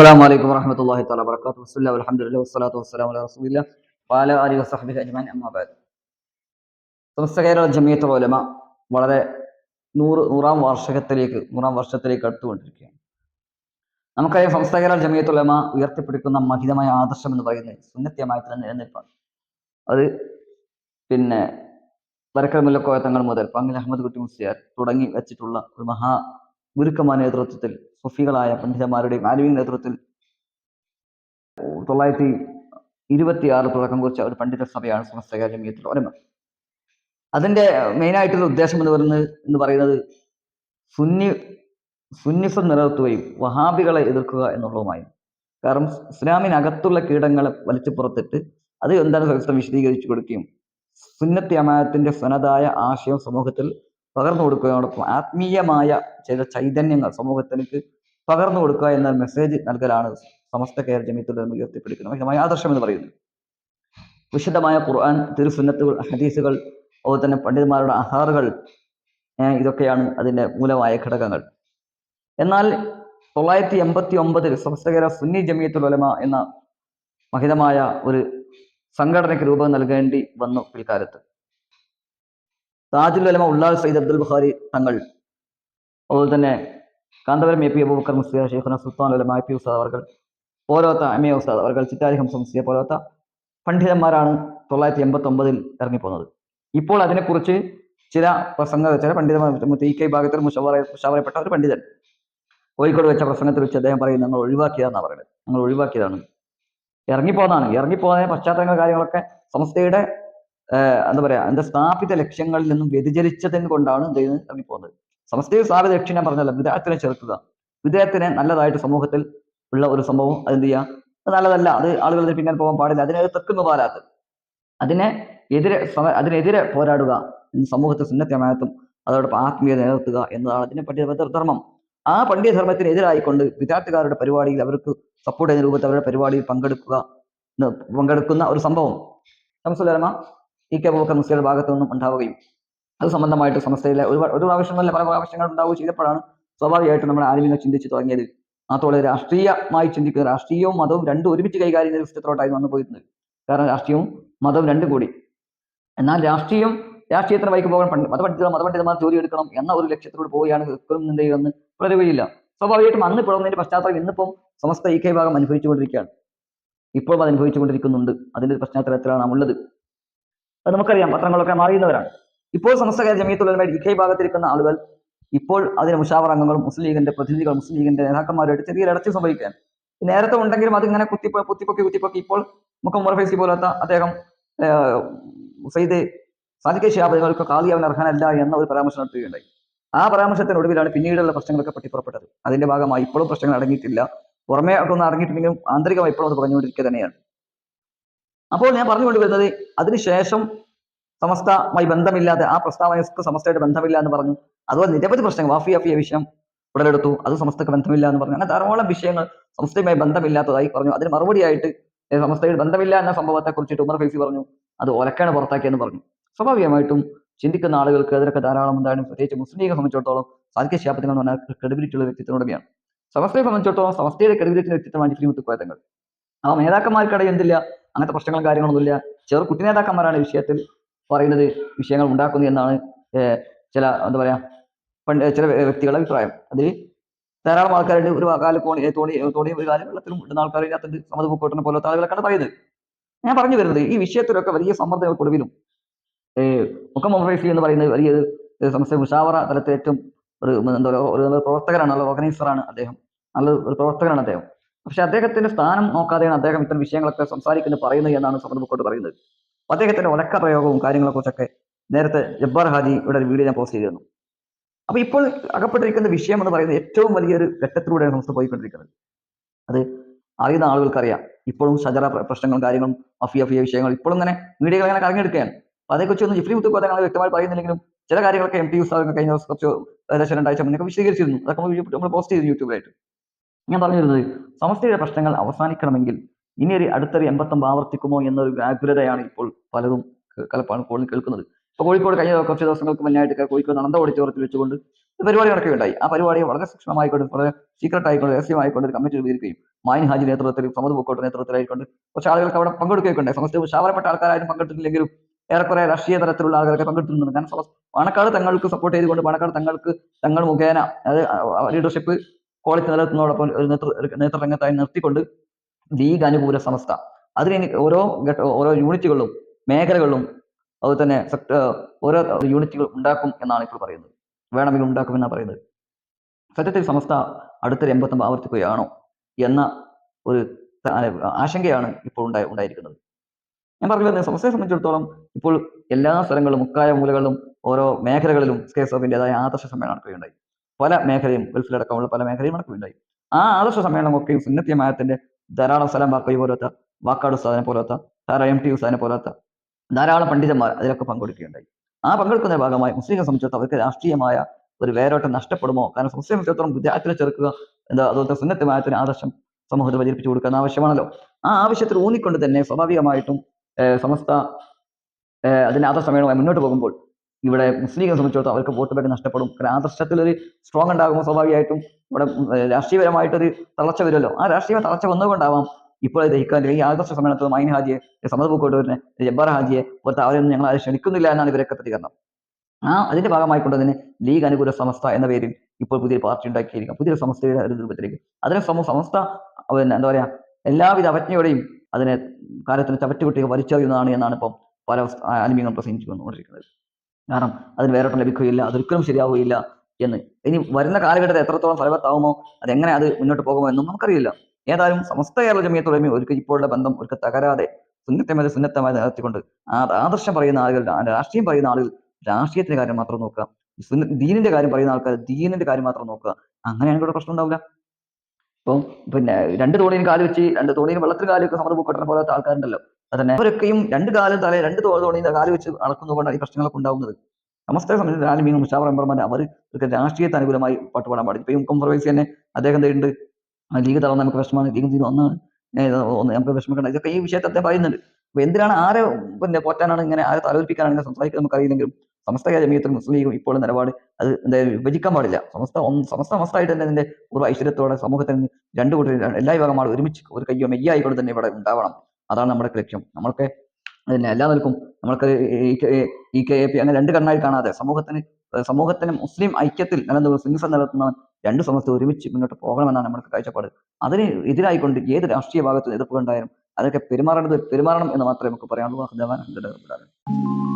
അസ്സാം വലൈക്കും വറഹമത്തല്ലാഹി തല വർക്കാത്തു വസ്ലാം അലഹമുല്ലാ വസ്സലാത്തു വസ്സലാമു അലാ റസൂലില്ല പാല അലി വസഹബി അജ്മാൻ അമ്മാബാദ് സമസ്ത കേരള പോലമ വളരെ നൂറ് നൂറാം വാർഷികത്തിലേക്ക് നൂറാം വർഷത്തിലേക്ക് അടുത്തുകൊണ്ടിരിക്കുകയാണ്. നമുക്കറിയാം സംസ്ഥ കേരള ജമിയത്ത് ഉലമ ഉയർത്തിപ്പിടിക്കുന്ന മഹിതമായ ആദർശം എന്ന് പറയുന്നത് സുന്നത്യമായത്തിലെ നിലനിൽപ്പാണ്. അത് പിന്നെ വരക്കൽ മുല്ലക്കോയ തങ്ങൾ മുതൽ പങ്കിൽ അഹമ്മദ് കുട്ടി മുസ്ലിയാർ തുടങ്ങി വെച്ചിട്ടുള്ള ഒരു മഹാ ഗുരുക്കന്മാർ നേതൃത്വത്തിൽ സുഫികളായ പണ്ഡിതന്മാരുടെയും ആലുവിൻ നേതൃത്വത്തിൽ തൊള്ളായിരത്തി ഇരുപത്തിയാറ് തുടക്കം കുറിച്ച ഒരു പണ്ഡിത സഭയാണ് സമസ്ത കേരള ജമിയത്തുൽ ഉലമ അതിന്റെ മെയിനായിട്ടുള്ള ഉദ്ദേശം എന്ന് പറയുന്നത് എന്ന് പറയുന്നത് സുന്നി സുന്നിസം നിലനിർത്തുകയും വഹാബികളെ എതിർക്കുക എന്നുള്ളതുമായി കാരണം ഇസ്ലാമിനകത്തുള്ള കീടങ്ങളെ വലിച്ചു പുറത്തിട്ട് അത് എന്താണ് വിശദീകരിച്ചു കൊടുക്കുകയും സുന്നത്തി അമായത്തിന്റെ സ്വനതായ ആശയം സമൂഹത്തിൽ പകർന്നു കൊടുക്കുകയോടൊപ്പം ആത്മീയമായ ചില ചൈതന്യങ്ങൾ സമൂഹത്തിലേക്ക് പകർന്നു കൊടുക്കുക എന്ന മെസ്സേജ് നൽകലാണ് സമസ്ത കേരള ജമിയത്തുൽ ഉയർത്തിപ്പിടിക്കുന്നത്. മഹിമായ ആദർശം എന്ന് പറയുന്നത്. വിശുദ്ധമായ ഖുർആൻ തിരുസുന്നത്തുകൾ ഹദീസുകൾ അതുപോലെ തന്നെ പണ്ഡിതന്മാരുടെ അഹാറുകൾ ഇതൊക്കെയാണ് അതിന്റെ മൂലമായ ഘടകങ്ങൾ. എന്നാൽ തൊള്ളായിരത്തി എൺപത്തി ഒമ്പതിൽ സമസ്തകര സുന്നി ജമിയത്തുൽ ഉലമ എന്ന മഹിതമായ ഒരു സംഘടനയ്ക്ക് രൂപം നൽകേണ്ടി വന്നു പിൽക്കാലത്ത്. താജുൽ അലമ ഉള്ളാൽ സയ്യിദ് അബ്ദുൽ ബുഖാരി തങ്ങൾ. അതുപോലെ തന്നെ Kanthapuram A P Aboobacker മുസ്ലിയ Shaikhuna Sultan അലമ A P ഉസ്താദ് അവർ പോലോത്ത എം എ ഉസ്താദ് അവർ ചിറ്റാരി ഹംസ മുസ്ലിയ പോലോത്ത പണ്ഡിതന്മാരാണ് തൊള്ളായിരത്തി എൺപത്തി ഒമ്പതിൽ ഇറങ്ങിപ്പോകുന്നത് ഇപ്പോൾ അതിനെക്കുറിച്ച് ചില പ്രസംഗ ചില പണ്ഡിതന്മാർ ഇ കെ ഭാഗത്തിൽ മുഷവറ മുഷാവറപ്പെട്ട ഒരു പണ്ഡിതൻ കോഴിക്കോട് വെച്ച പ്രസംഗത്തിൽ വെച്ച് അദ്ദേഹം പറയുന്നത് ഞങ്ങൾ ഒഴിവാക്കിയതാണെന്നാണ് പറയുന്നത്. ഞങ്ങൾ ഒഴിവാക്കിയതാണ്. ഇറങ്ങിപ്പോന്നാണ്. ഇറങ്ങിപ്പോകുന്ന പശ്ചാത്തലങ്ങൾ കാര്യങ്ങളൊക്കെ സംസ്ഥയുടെ എന്താ പറയാ എന്താ സ്ഥാപിത ലക്ഷ്യങ്ങളിൽ നിന്നും വ്യതിചലിച്ചതിന് കൊണ്ടാണ് എന്ത് ചെയ്യുന്നത് സംസ്ഥയുടെ സ്ഥാപിത ലക്ഷ്യം ഞാൻ പറഞ്ഞല്ലോ വിദേഹത്തിനെ ചെറുക്കുക. വിദേഹത്തിനെ നല്ലതായിട്ട് സമൂഹത്തിൽ ഉള്ള ഒരു സംഭവം അതെന്ത് ചെയ്യുക? അത് നല്ലതല്ല അത് ഇതിന് പിന്നാലെ പോകാൻ പാടില്ല അതിനെ തെക്കുന്നു പാലാത്ത് അതിനെ എതിരെ അതിനെതിരെ പോരാടുക സമൂഹത്തെ സുന്നത്യമായത്തും അതോടൊപ്പം ആത്മീയത നിലനിർത്തുക എന്നതാണ് അതിനെ പറ്റിയ ധർമ്മം. ആ പണ്ഡിതധർമ്മത്തിനെതിരായിക്കൊണ്ട് വിദ്യാർത്ഥികാരുടെ പരിപാടിയിൽ അവർക്ക് സപ്പോർട്ട് ചെയ്യുന്ന രൂപത്തിൽ അവരുടെ പരിപാടിയിൽ പങ്കെടുക്കുക പങ്കെടുക്കുന്ന ഒരു സംഭവം. ശംസുലമ ഇ കെ അബൂബക്കർ മുസ്ലിയുടെ ഭാഗത്തു നിന്നും ഉണ്ടാവുകയും അത് സംബന്ധമായിട്ട് സമസ്തയിലെ ഒരുപാട് ഒരു പ്രാവശ്യമല്ല പല പ്രാവശ്യങ്ങൾ ഉണ്ടാവുകയും ചെയ്തപ്പോഴാണ് സ്വാഭാവികമായിട്ടും നമ്മുടെ ആലിമിനെ ചിന്തിച്ചു തുടങ്ങിയത്. മാത്രമല്ല രാഷ്ട്രീയമായി ചിന്തിക്കുക രാഷ്ട്രീയവും മതവും രണ്ടും ഒരുമിച്ച് കൈകാര്യം ചെയ്ത സിസ്റ്റത്തിലോട്ടായി വന്നു പോയിരുന്നത്. കാരണം രാഷ്ട്രീയവും മതവും രണ്ടും കൂടി. എന്നാൽ രാഷ്ട്രീയം രാഷ്ട്രീയത്തിന് വൈക്ക് പോകാൻ മതപണ്ഡിതർ മതപണ്ഡിതന്മാർ ജോലി എടുക്കണം എന്ന ഒരു ലക്ഷ്യത്തിലൂടെ പോവുകയാണ് എപ്പോഴും എന്ത് ചെയ്യുമെന്ന് വളരുകയില്ല സ്വാഭാവികമായിട്ടും അന്ന് പിളർന്നതിന്റെ പശ്ചാത്തലം ഇന്നിപ്പം സമസ്ത ഈ കൈ ഭാഗം അനുഭവിച്ചുകൊണ്ടിരിക്കുകയാണ്. ഇപ്പോഴും അത് അനുഭവിച്ചുകൊണ്ടിരിക്കുന്നുണ്ട് അതിന്റെ പശ്ചാത്തലത്തിലാണ് നാം ഉള്ളത് അത് നമുക്കറിയാം. പത്രങ്ങളൊക്കെ മാറിയുന്നവരാണ്. ഇപ്പോൾ സമസ്ത ജമീത്തുള്ളവരുമായി ഡി കൈ ഭാഗത്തിരിക്കുന്ന ആളുകൾ ഇപ്പോൾ അതിന് മുഷാവർ അംഗങ്ങളും മുസ്ലിം ലീഗിന്റെ പ്രതിനിധികൾ മുസ്ലിം ലീഗിന്റെ നേതാക്കന്മാരുമായിട്ട് ചെറിയ ഇടച്ചു സംഭവിക്കുകയാണ്. നേരത്തെ ഉണ്ടെങ്കിലും അതിങ്ങനെ കുത്തിപ്പോ കുത്തിപ്പൊക്കി കുത്തിപ്പൊക്കി ഇപ്പോൾ മുഖം മുറഫേസി പോലത്തെ അദ്ദേഹം സയ്യിദ് സാദിഖ് കാതി അവൻ അർഹനല്ല എന്ന ഒരു പരാമർശം നടത്തുകയുണ്ടായി. ആ പരാമർശത്തിനൊടുവിലാണ് പിന്നീടുള്ള പ്രശ്നങ്ങളൊക്കെ പൊട്ടിപ്പുറപ്പെട്ടത്. അതിന്റെ ഭാഗമായി ഇപ്പോഴും പ്രശ്നങ്ങൾ അടങ്ങിയിട്ടില്ല. പുറമേ ഒക്കെ ഒന്ന് അടങ്ങിയിട്ടുണ്ടെങ്കിലും ആന്തരികമായി ഇപ്പോഴും അത് പറഞ്ഞുകൊണ്ടിരിക്കുക തന്നെയാണ്. അപ്പോൾ ഞാൻ പറഞ്ഞുകൊണ്ട് വരുന്നത് അതിനുശേഷം സമസ്തമായി ബന്ധമില്ലാതെ ആ പ്രസ്താവനക്ക് സമസ്തയുടെ ബന്ധമില്ല എന്ന് പറഞ്ഞു. അതുപോലെ നിരവധി പ്രശ്നങ്ങൾ വാഫി അഫിയ വിഷയം ഉടലെടുത്തു. അത് സമസ്തക്ക് ബന്ധമില്ല എന്ന് പറഞ്ഞു. അങ്ങനെ ധാരാളം വിഷയങ്ങൾ സംസ്ഥയുമായി ബന്ധമില്ലാത്തതായി പറഞ്ഞു. അതിന് മറുപടിയായിട്ട് സമസ്തയിൽ ബന്ധമില്ല എന്ന സംഭവത്തെ കുറിച്ചിട്ട് ഉമർ ഫൈസി പറഞ്ഞു. അത് ഒലക്കാണ് പുറത്താക്കിയെന്ന് പറഞ്ഞു. സ്വാഭാവികമായിട്ടും ചിന്തിക്കുന്ന ആളുകൾക്ക് അതിനൊക്കെ ധാരാളം എന്താണ് പ്രത്യേകിച്ച് മുസ്ലിം ലീഗെ സംബന്ധിച്ചിടത്തോളം സാധിക്യ ശാപത്തിൽ എന്ന് പറഞ്ഞാൽ ക്രെഡിബിലിറ്റി ഉള്ള വ്യക്തിത്വം സമസ്തയെ സംബന്ധിച്ചിടത്തോളം സമസ്തയുടെ ക്രെഡിബിലിറ്റി വ്യക്തിത്വമാണ് ജിഫ്രി മുത്തുക്കോയത്തങ്ങൾ. ആ നേതാക്കന്മാർക്കിടയിൽ എന്തില്ല? അങ്ങനത്തെ പ്രശ്നങ്ങളും കാര്യങ്ങളൊന്നുമില്ല ചെറു കുട്ടി നേതാക്കന്മാരാണ് വിഷയത്തിൽ പറയുന്നത് വിഷയങ്ങൾ ഉണ്ടാക്കുന്നു എന്നാണ് ചില എന്താ പറയാ പണ്ട് ചില വ്യക്തികളുടെ അഭിപ്രായം. അതിൽ ധാരാളം ആൾക്കാരുണ്ട്. ഒരു കാല കോണി തോണി തോണി ഒരു കാലം വെള്ളത്തിലും ഇടുന്ന ആൾക്കാർ ഇതിനകത്തുണ്ട്. സമ്മത പൂക്കോട്ടിനെ പോലത്തെ ആളുകളൊക്കെയാണ് പറയുന്നത്. ഞാൻ പറഞ്ഞു വരുന്നത് ഈ വിഷയത്തിലൊക്കെ വലിയ സമ്മർദ്ദങ്ങൾക്കൊടുവിലും മുഖം മൊബൈൽ എന്ന് പറയുന്നത് വലിയ സംസ്ഥ മുഷാവറ തലത്തിൽ ഏറ്റവും ഒരു എന്താ പറയുക ഒരു പ്രവർത്തകനാണ് നല്ല ഓർഗനൈസറാണ് അദ്ദേഹം. നല്ല ഒരു പ്രവർത്തകനാണ് അദ്ദേഹം. പക്ഷെ അദ്ദേഹത്തിന്റെ സ്ഥാനം നോക്കാതെയാണ് അദ്ദേഹം ഇത്തരം വിഷയങ്ങളൊക്കെ സംസാരിക്കുന്നത് പറയുന്നത് എന്നാണ് സമർപ്പിക്കോട്ട് പറയുന്നത്. അദ്ദേഹത്തിന്റെ ഒലക്ക പ്രയോഗവും കാര്യങ്ങളെക്കുറിച്ചൊക്കെ നേരത്തെ ജബ്ബാർ ഹാജി ഇവിടെ ഒരു വീഡിയോ ഞാൻ പോസ്റ്റ് ചെയ്തിരുന്നു. അപ്പൊ ഇപ്പോൾ അകപ്പെട്ടിരിക്കുന്ന വിഷയം എന്ന് പറയുന്നത് ഏറ്റവും വലിയൊരു ഘട്ടത്തിലൂടെയാണ് സംസ്ഥ പോയിക്കൊണ്ടിരിക്കുന്നത്. അത് അറിയുന്ന ആളുകൾക്കറിയാം. ഇപ്പോഴും ഷജറ പ്രശ്നങ്ങളും കാര്യങ്ങളും അഫിയ അഫിയ വിഷയങ്ങൾ ഇപ്പോഴും ഇങ്ങനെ മീഡിയകൾ അങ്ങനെ കറങ്ങിയെടുക്കുകയാണ്. അപ്പൊ അതേക്കുറിച്ച് ഒന്നും ജിഫ്രി മുത്തുക്കോ ഞങ്ങൾ വ്യക്തമായി പറയുന്നില്ലെങ്കിലും ചില കാര്യങ്ങളൊക്കെ എം ടി ഉസ്താദ് കഴിഞ്ഞ കുറച്ച് ഏകദേശം രണ്ടാഴ്ച മുന്നേ വിശദീകരിച്ചിരുന്നു. അതൊക്കെ നമ്മൾ പോസ്റ്റ് ചെയ്തു യൂട്യൂബിലായിട്ട്. ഞാൻ പറഞ്ഞിരുന്നത് സമസ്തയുടെ പ്രശ്നങ്ങൾ അവസാനിക്കണമെങ്കിൽ ഇനി ഒരു അടുത്തൊരു എൺപത്തൊമ്പത് ആവർത്തിക്കുമോ എന്നൊരു വ്യാകുലതയാണ് ഇപ്പോൾ പലരും പലപ്പോഴും കേൾക്കുന്നത്. ഇപ്പോൾ കോഴിക്കോട് കഴിഞ്ഞ കുറച്ച് ദിവസങ്ങൾക്ക് മുന്നായിട്ട് കോഴിക്കോട് നന്ദ ഓഡിറ്റോറിയത്തിൽ വെച്ചുകൊണ്ട് പരിപാടി നടക്കുകയുണ്ടായി. ആ പരിപാടി വളരെ സൂക്ഷ്മമായിക്കൊണ്ട് വളരെ സീക്രട്ട് ആയിക്കൊണ്ട് രഹസ്യമായിക്കൊണ്ട് കമ്മിറ്റി രൂപീകരിക്കുകയും മായിൻ ഹാജി നേതൃത്വത്തിൽ സമത് പൂക്കോട്ട് നേതൃത്വത്തിലായിക്കൊണ്ട് കുറച്ച് ആളുകൾക്ക് അവിടെ പങ്കെടുക്കുകയൊക്കെ സമസ്ത ശാപനപ്പെട്ട ആൾക്കാരും പങ്കെടുത്തില്ലെങ്കിലും ഏറെക്കുറെ രാഷ്ട്രീയ തലത്തിലുള്ള ആളുകളൊക്കെ പങ്കെടുത്തിട്ടുണ്ട്. കാരണം പാണക്കാട് തങ്ങൾക്ക് സപ്പോർട്ട് ചെയ്തുകൊണ്ട് പാണക്കാട് തങ്ങൾക്ക് തങ്ങൾ മുഖേന അത് ലീഡർഷിപ്പ് ക്വാളിറ്റി നിലനിർത്തുന്നതോടൊപ്പം ഒരു നേതൃ നേതൃരംഗത്തായി നിർത്തിക്കൊണ്ട് ലീഗ് അനുകൂല സമസ്ത. അത് കഴിഞ്ഞ് ഓരോ ഓരോ യൂണിറ്റുകളിലും മേഖലകളിലും അതുപോലെ തന്നെ ഓരോ യൂണിറ്റുകൾ ഉണ്ടാക്കും എന്നാണ് ഇപ്പോൾ പറയുന്നത്. വേണമെങ്കിൽ ഉണ്ടാക്കും എന്നാണ് പറയുന്നത്. സത്യത്തിൽ സമസ്ത അടുത്തൊരു എൺപത്തൊമ്പത് ആവർത്തിക്കുകയാണോ എന്ന ഒരു ആശങ്കയാണ് ഇപ്പോൾ ഉണ്ടായി ഉണ്ടായിരിക്കുന്നത്. ഞാൻ പറഞ്ഞു വരുന്നത് സംസ്ഥയെ സംബന്ധിച്ചിടത്തോളം ഇപ്പോൾ എല്ലാ സ്ഥലങ്ങളിലും മുക്കായ മൂലകളിലും ഓരോ മേഖലകളിലും സ്കേസ് ഓഫിന്റെതായ ആദർശ സമ്മേളനം നടക്കുകയുണ്ടായി. പല മേഖലയും ഗൾഫിലടക്കമുള്ള പല മേഖലയും നടക്കുകയുണ്ടായി ആ ആദർശ സമ്മേളനമൊക്കെ സുന്നത്യമായത്തിന്റെ ധാരാളം സ്ഥലം വാക്കോയി പോലത്തെ വാക്കാട് ഉസ്താദിനെ പോലത്തെ ധാരാളം എം ടി ഉസ്താദിനെ പോലത്തെ ധാരാളം പണ്ഡിതന്മാർ അതിലൊക്കെ പങ്കെടുക്കുകയുണ്ടായി. ആ പങ്കെടുക്കുന്ന ഭാഗമായി മുസ്ലിം സംബന്ധിച്ചിടത്തോളം അവർക്ക് രാഷ്ട്രീയമായ ഒരു വേരോട്ടം നഷ്ടപ്പെടുമോ? കാരണം മുസ്ലിം സംബന്ധിച്ചിടത്തോളം വിദ്യാർത്ഥികളെ ചെറുക്കുക എന്താ അതുപോലത്തെ സുന്നത്യമായത്തിന് ആദർശം സമൂഹത്തിൽ പ്രചരിപ്പിച്ചു കൊടുക്കുന്ന ആവശ്യമാണല്ലോ. ആ ആവശ്യത്തിൽ ഊന്നിക്കൊണ്ട് തന്നെ സ്വാഭാവികമായിട്ടും സമസ്ത അതിന്റെ ആദർശ സമ്മേളനമായി മുന്നോട്ട് പോകുമ്പോൾ ഇവിടെ മുസ്ലിങ്ങളെ സംബന്ധിച്ചിടത്തോളം അവർക്ക് വോട്ട് ബാങ്ക് നഷ്ടപ്പെടും. കാരണം ആദർശത്തിൽ ഒരു സ്ട്രോങ് ഉണ്ടാകുമ്പോൾ സ്വാഭാവികമായിട്ടും ഇവിടെ രാഷ്ട്രീയപരമായിട്ടൊരു തളർച്ച വരുമല്ലോ. ആ രാഷ്ട്രീയ തളർച്ച വന്നുകൊണ്ടാവാം ഇപ്പോൾ ദഹിക്കാൻ ഈ ആദർശ സമ്മേളനത്തിൽ മൈൻ ഹാജിയെ സമത് പൂക്കോട്ടൂരിനെ ജബ്ബാർ ഹാജിയെ പോലത്തെ അവരൊന്നും ഞങ്ങൾ ആരും ക്ഷണിക്കുന്നില്ല എന്നാണ് ഇവരൊക്കെ പ്രതികരണം. ആ അതിന്റെ ഭാഗമായിക്കൊണ്ട് തന്നെ ലീഗ് അനുകൂല സംസ്ഥ എന്ന പേരിൽ ഇപ്പോൾ പുതിയൊരു പാർട്ടി ഉണ്ടാക്കിയിരിക്കും പുതിയൊരു സംസ്ഥയുടെ ഒരു രൂപത്തിലേക്ക്. അതിനെ സമ സംസ്ഥ പിന്നെ എന്താ പറയാ എല്ലാവിധ അവജ്ഞയോടെയും അതിനെ കാലത്തിന് ചവറ്റുകുട്ടികൾ വലിച്ചെറിയുന്നതാണ് എന്നാണ് ഇപ്പം പല ആലിമ്യങ്ങളും പ്രസംഗിച്ചു വന്നുകൊണ്ടിരിക്കുന്നത് കാരണം അതിന് വേറൊട്ടും ലഭിക്കുകയില്ല അതൊരിക്കലും ശരിയാവുകയില്ല എന്ന്. ഇനി വരുന്ന കാലഘട്ടത്തിൽ എത്രത്തോളം ഫലവത്താവുമോ അതെങ്ങനെ അത് മുന്നോട്ട് പോകുമോ എന്നും നമുക്കറിയില്ല. ഏതായാലും സമസ്ത കേരള ജമിയത്തോടെയും ഒരിക്കൽ ഇപ്പോഴുള്ള ബന്ധം ഒരിക്കൽ തകരാതെ സുന്നത്തമേത് സുന്നത്തമായി നിലനിർത്തിക്കൊണ്ട് ആ ആദർശം പറയുന്ന ആളുകൾ രാഷ്ട്രീയം പറയുന്ന ആളുകൾ രാഷ്ട്രീയത്തിന്റെ കാര്യം മാത്രം നോക്കുക. ദീനിന്റെ കാര്യം പറയുന്ന ആൾക്കാർ ദീനിന്റെ കാര്യം മാത്രം നോക്കുക. അങ്ങനെയാണെങ്കിൽ ഇവിടെ പ്രശ്നം ഉണ്ടാവില്ല. ഇപ്പം പിന്നെ രണ്ട് തോണിയും കാൽ വെച്ച് രണ്ട് തോണിയും വെള്ളത്തിൽ കാൽ വെക്കുന്ന സമത് പൂക്കട്ടനെ പോലത്തെ ആൾക്കാരുണ്ടല്ലോ. അതന്നെ. അവരൊക്കെയും രണ്ട് കാലും തല രണ്ട് തോ- തോണിയും കാൽ വെച്ച് അളക്കുന്നതുകൊണ്ടാണ് ഈ പ്രശ്നങ്ങളൊക്കെ ഉണ്ടാവുന്നത്. സമസ്തയെ സംബന്ധിച്ച് ആലിമീനും മുഷാവർ മെമ്പർമാർ അവർ രാഷ്ട്രീയത്തെ അനുകൂലമായി പാട്ടുപാടാൻ പാടില്ല ഇപ്പൊ കോംപ്രമൈസ് തന്നെ അദ്ദേഹം ഉണ്ട് ലീഗ് തളർന്ന് നമുക്ക് വിഷമമാണ്. ലീഗ് തീരും ഒന്നാണ് നമുക്ക് വിഷമിക്കണം ഇതൊക്കെ ഈ വിഷയത്തെ പറയുന്നുണ്ട്. അപ്പൊ എന്തിനാണ് ആരെ പിന്നെ പോറ്റാനാണ് ഇങ്ങനെ ആരെ തലവൽപ്പിക്കാനാണ് ഇങ്ങനെ സംസാരിക്കുന്നത് നമുക്കറിയില്ലെങ്കിലും സമസ്ത ജമീയത്തും മുസ്ലിം ലീഗും ഇപ്പോൾ നിലപാട് അത് എന്താ വിഭജിക്കാൻ പാടില്ല. സമസ്ത സമസ്ത സമസ്തമായിട്ട് തന്നെ ഇതിന്റെ പൂർവ ഐശ്വര്യത്തോടെ സമൂഹത്തിൽ രണ്ടു കൂട്ടരും എല്ലാ വിഭാഗം ആളും ഒരുമിച്ച് ഒരു കയ്യോ മെയ്യായിക്കൊണ്ട് തന്നെ ഇവിടെ ഉണ്ടാവണം. അതാണ് നമ്മുടെ ലക്ഷ്യം. നമ്മൾക്ക് അതിനെ എല്ലാ നിൽക്കും നമ്മൾക്ക് ഇ കെ- എ പി അങ്ങനെ രണ്ട് കണ്ണായി കാണാതെ സമൂഹത്തിന് സമൂഹത്തിന് മുസ്ലിം ഐക്യത്തിൽ നിലനിൽക്കുന്ന സിംഹം നിലനിർത്തുന്ന രണ്ട് സമസ്ത ഒരുമിച്ച് മുന്നോട്ട് പോകണമെന്നാണ് നമ്മൾക്ക് കാഴ്ചപ്പാട്. അതിന് എതിരായിക്കൊണ്ട് ഏത് രാഷ്ട്രീയ ഭാഗത്തും എതിർപ്പുണ്ടായാലും അതൊക്കെ പെരുമാറേണ്ടത് പെരുമാറണം എന്ന് മാത്രമേ നമുക്ക് പറയാനുള്ളൂ. ആലമീൻ.